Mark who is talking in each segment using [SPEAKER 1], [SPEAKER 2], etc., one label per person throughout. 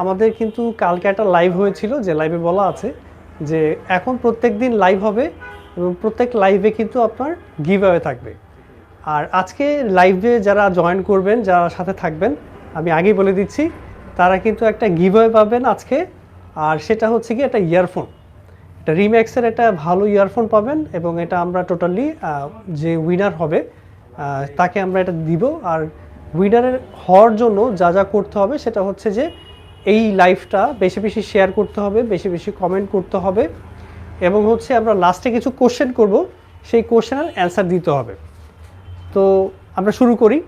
[SPEAKER 1] আমাদের কিন্তু কালকে একটা লাইভ হয়েছিল, যে লাইভে বলা আছে, যে এখন প্রত্যেক দিন লাইভ হবে এবং প্রত্যেক লাইভে কিন্তু আপনার গিভ থাকবে। আর আজকে লাইভে যারা জয়েন করবেন, যারা সাথে থাকবেন, আমি আগেই বলে দিচ্ছি, তারা কিন্তু একটা গিভ পাবেন আজকে। আর সেটা হচ্ছে কি একটা ইয়ারফোন এটা রিম্যাক্সের একটা ভালো ইয়ারফোন পাবেন এবং এটা আমরা টোটালি যে উইনার হবে তাকে আমরা এটা দিব। আর উইনারের হওয়ার জন্য যা যা করতে হবে, সেটা হচ্ছে যে এই লাইভটা বেশি বেশি শেয়ার করতে হবে, বেশি বেশি কমেন্ট করতে হবে এবং হচ্ছে আমরা লাস্টে কিছু কোশ্চেন করব, সেই কোশ্চেনের অ্যান্সার দিতে হবে। তো আমরা শুরু করি।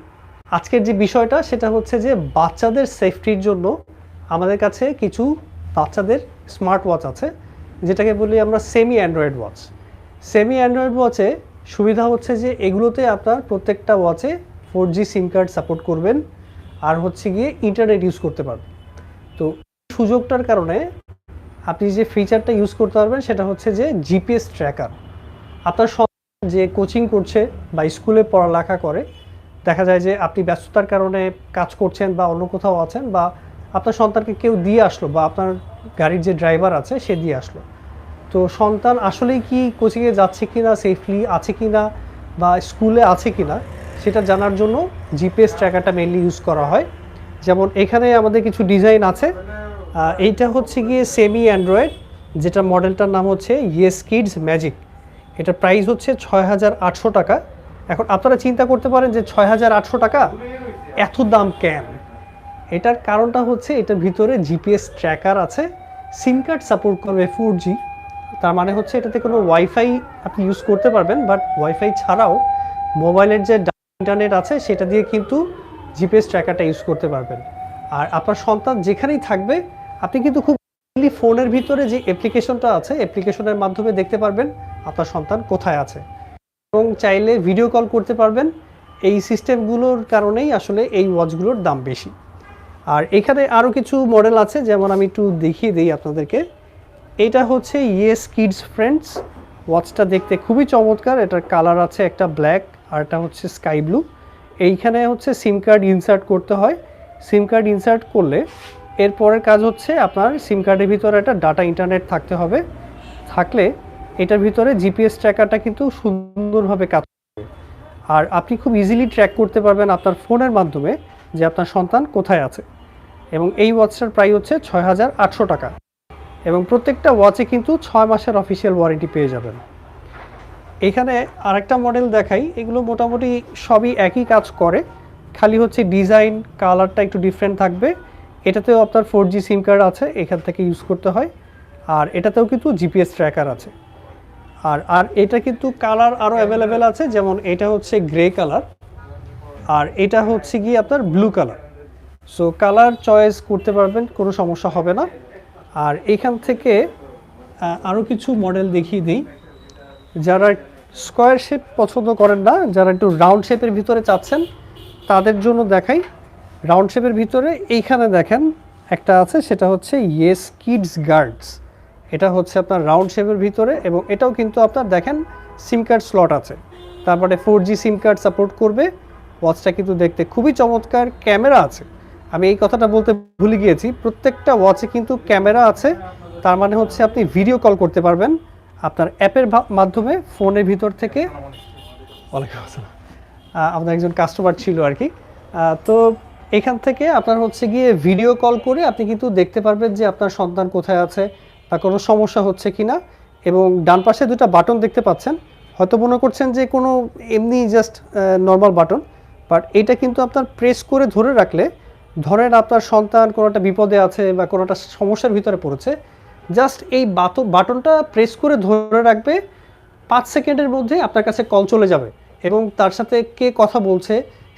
[SPEAKER 1] আজকের যে বিষয়টা, সেটা হচ্ছে যে বাচ্চাদের সেফটির জন্য আমাদের কাছে কিছু বাচ্চাদের স্মার্ট ওয়াচ আছে, যেটাকে বলি আমরা semi android watch semi android ওয়াচে সুবিধা হচ্ছে যে এগুলোতে আপনার প্রত্যেকটা ওয়াচে four G SIM card support করবেন, আর হচ্ছে গিয়ে ইন্টারনেট ইউজ করতে পারবেন। তো সুযোগটার কারণে আপনি যে ফিচারটা ইউজ করতে পারবেন সেটা হচ্ছে যে জিপিএস ট্র্যাকার আপনার যে কোচিং করছে বা স্কুলে পড়ালেখা করে, দেখা যায় যে আপনি ব্যস্ততার কারণে কাজ করছেন বা অন্য কোথাও আছেন বা আপনার সন্তানকে কেউ দিয়ে আসলো বা আপনার গাড়ির যে ড্রাইভার আছে সে দিয়ে আসলো। তো সন্তান আসলেই কি কোচিংয়ে যাচ্ছে কি না সেফলি আছে কি না বা স্কুলে আছে কি না সেটা জানার জন্য জিপিএস ট্র্যাকারটা মেনলি ইউজ করা হয়। যেমন এখানে আমাদের কিছু ডিজাইন আছে। এইটা হচ্ছে গিয়ে সেমি অ্যান্ড্রয়েড যেটা মডেলটার নাম হচ্ছে ইয়েস কিডস ম্যাজিক এটার প্রাইস হচ্ছে ছয় হাজার আটশো টাকা। এখন আপনারা চিন্তা করতে পারেন যে ছয় হাজার আটশো টাকা এত দাম কেন? এটার কারণটা হচ্ছে এটার ভিতরে জিপিএস ট্র্যাকার আছে সিম কার্ড সাপোর্ট করবে ফোর জি তার মানে হচ্ছে এটাতে কোনো ওয়াইফাই আপনি ইউজ করতে পারবেন বাট ওয়াইফাই ছাড়াও মোবাইলের যে ইন্টারনেট আছে, সেটা দিয়ে কিন্তু জিপিএস ট্র্যাকারটা ইউজ করতে পারবেন। আর আপনার সন্তান যেখানেই থাকবে, আপনি কিন্তু খুব ফোনের ভিতরে যে অ্যাপ্লিকেশনটা আছে অ্যাপ্লিকেশনের মাধ্যমে দেখতে পারবেন আপনার সন্তান কোথায় আছে। এবং চাইলে ভিডিও কল করতে পারবেন। এই সিস্টেমগুলোর কারণেই আসলে এই ওয়াচগুলোর দাম বেশি। আর এখানে আরও কিছু মডেল আছে, যেমন আমি একটু দেখিয়ে দিই আপনাদেরকে। এটা হচ্ছে ইয়েস কিডস ফ্রেন্ডস ওয়াচটা দেখতে খুবই চমৎকার। এটার কালার আছে একটা ব্ল্যাক আর এটা হচ্ছে স্কাই ব্লু এইখানে হচ্ছে সিম কার্ড ইনসার্ট করতে হয়। সিম কার্ড ইনসার্ট করলে এরপরের কাজ হচ্ছে আপনার সিম কার্ডের ভিতরে একটা ডাটা ইন্টারনেট থাকতে হবে। থাকলে এটার ভিতরে জিপিএস ট্র্যাকারটা কিন্তু সুন্দরভাবে কাজ করবে। আর আপনি খুব ইজিলি ট্র্যাক করতে পারবেন আপনার ফোনের মাধ্যমে যে আপনার সন্তান কোথায় আছে। এবং এই ওয়াচটার প্রাইস হচ্ছে ছয় হাজার আটশো টাকা। এবং প্রত্যেকটা ওয়াচে কিন্তু ছয় মাসের অফিসিয়াল ওয়ারেন্টি পেয়ে যাবেন। এখানে আরেকটা মডেল দেখাই। এগুলো মোটামুটি সবই একই কাজ করে। খালি হচ্ছে ডিজাইন কালারটা একটু ডিফারেন্ট থাকবে। এটাতেও আপনার ফোর জি সিম কার্ড আছে, এখান থেকে ইউজ করতে হয়। আর এটাতেও কিন্তু জিপিএস ট্র্যাকার আছে। আর আর এটা কিন্তু কালার আরও অ্যাভেলেবেল আছে, যেমন এটা হচ্ছে গ্রে কালার আর এটা হচ্ছে গিয়ে আপনার blue colour so colour choice করতে পারবেন, কোনো সমস্যা হবে না। আর এখান থেকে আরও কিছু মডেল দেখিয়ে দিই। যারা স্কোয়ার শেপ পছন্দ করেন না, যারা একটু রাউন্ড শেপের ভিতরে চাচ্ছেন, তাদের জন্য দেখাই। রাউন্ড শেপের ভিতরে এইখানে দেখেন, একটা আছে, সেটা হচ্ছে ইয়েস কিডস গার্ডস এটা হচ্ছে আপনার রাউন্ড শেপের ভিতরে এবং এটাও কিন্তু আপনার দেখেন সিম কার্ড স্লট আছে। তারপরে four G SIM card support করবে। ওয়াচটা কিন্তু দেখতে খুবই চমৎকার ক্যামেরা আছে। আমি এই কথাটা বলতে ভুলে গিয়েছি, প্রত্যেকটা ওয়াচে কিন্তু ক্যামেরা আছে। তার মানে হচ্ছে আপনি ভিডিও কল করতে পারবেন। আপনার অ্যাপের মাধ্যমে ফোনের ভিতর থেকে আমাদের একজন কাস্টমার ছিল আর কি। তো এখান থেকে আপনার হচ্ছে গিয়ে ভিডিও কল করে আপনি কিন্তু দেখতে পারবেন যে আপনার সন্তান কোথায় আছে, বা কোনো সমস্যা হচ্ছে কি না এবং ডান পাশে দুটো বাটন দেখতে পাচ্ছেন। হয়তো মনে করছেন যে কোনো এমনি জাস্ট নর্মাল বাটন বাট এটা কিন্তু আপনার প্রেস করে ধরে রাখলে ধরেন আপনার সন্তান কোনো একটা বিপদে আছে বা কোনো একটা সমস্যার ভিতরে পড়েছে জাস্ট এই বাটনটা প্রেস করে ধরে রাখবে পাঁচ সেকেন্ডের মধ্যে আপনার কাছে কল চলে যাবে এবং তার সাথে কে কথা বলছে,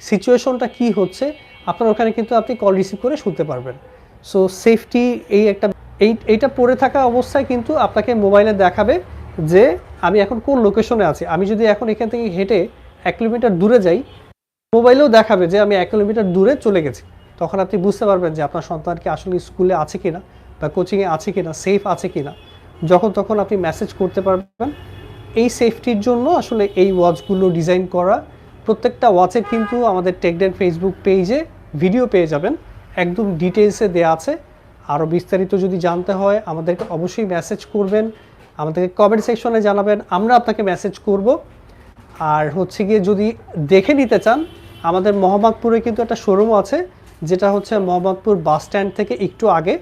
[SPEAKER 1] সিচুয়েশনটা কি হচ্ছে, আপনার ওখানে কিন্তু আপনি কল রিসিভ করে শুনতে পারবেন। সো সেফটি এই একটা এই এইটা পড়ে থাকা অবস্থায় কিন্তু আপনাকে মোবাইলে দেখাবে যে আমি এখন কোন লোকেশনে আছি। আমি যদি এখন এখান থেকে হেঁটে এক কিলোমিটার দূরে যাই, মোবাইলেও দেখাবে যে আমি এক কিলোমিটার দূরে চলে গেছি। তখন আপনি বুঝতে পারবেন যে আপনার সন্তান কি আসলে স্কুলে আছে কিনা। বা কোচিংয়ে আছে কিনা সেফ আছে কিনা, যখন তখন আপনি মেসেজ করতে পারবেন। এই সেফটির জন্য আসলে এই ওয়াচগুলো ডিজাইন করা, প্রত্যেকটা ওয়াচের কিন্তু আমাদের টেকডেন ফেসবুক পেজে ভিডিও পেয়ে যাবেন। একদম ডিটেলসে দেওয়া আছে। আরও বিস্তারিত যদি জানতে হয়, আমাদেরকে অবশ্যই মেসেজ করবেন, আমাদেরকে কমেন্ট সেকশনে জানাবেন, আমরা আপনাকে মেসেজ করব। আর হচ্ছে গিয়ে যদি দেখে নিতে চান, আমাদের মোহাম্মদপুরে কিন্তু একটা শোরুম আছে, যেটা হচ্ছে মোহাম্মদপুর বাস স্ট্যান্ড থেকে একটু আগে।